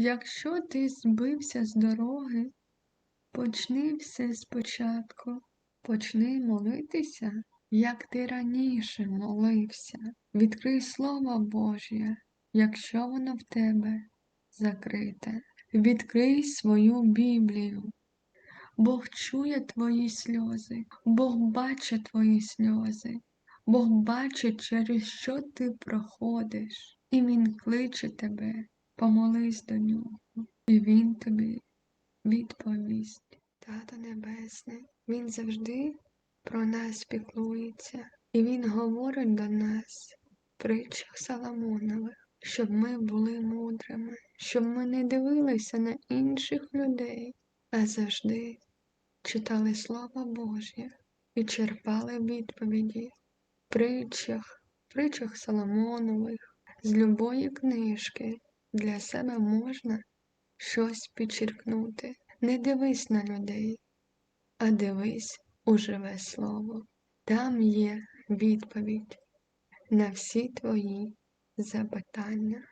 Якщо ти збився з дороги, почни все спочатку. Почни молитися, як ти раніше молився. Відкрий Слово Божє, якщо воно в тебе закрите. Відкрий свою Біблію. Бог чує твої сльози, Бог бачить твої сльози, Бог бачить, через що ти проходиш, і Він кличе тебе, помолись до нього, і Він тобі відповість. Тато Небесний, Він завжди про нас піклується, і Він говорить до нас в притчах Соломонових, щоб ми були мудрими, щоб ми не дивилися на інших людей, а завжди читали Слово Божє і черпали відповіді в притчах, притчах Соломонових, з любої книжки для себе можна щось підчеркнути. Не дивись на людей, а дивись у живе слово. Там є відповідь на всі твої запитання.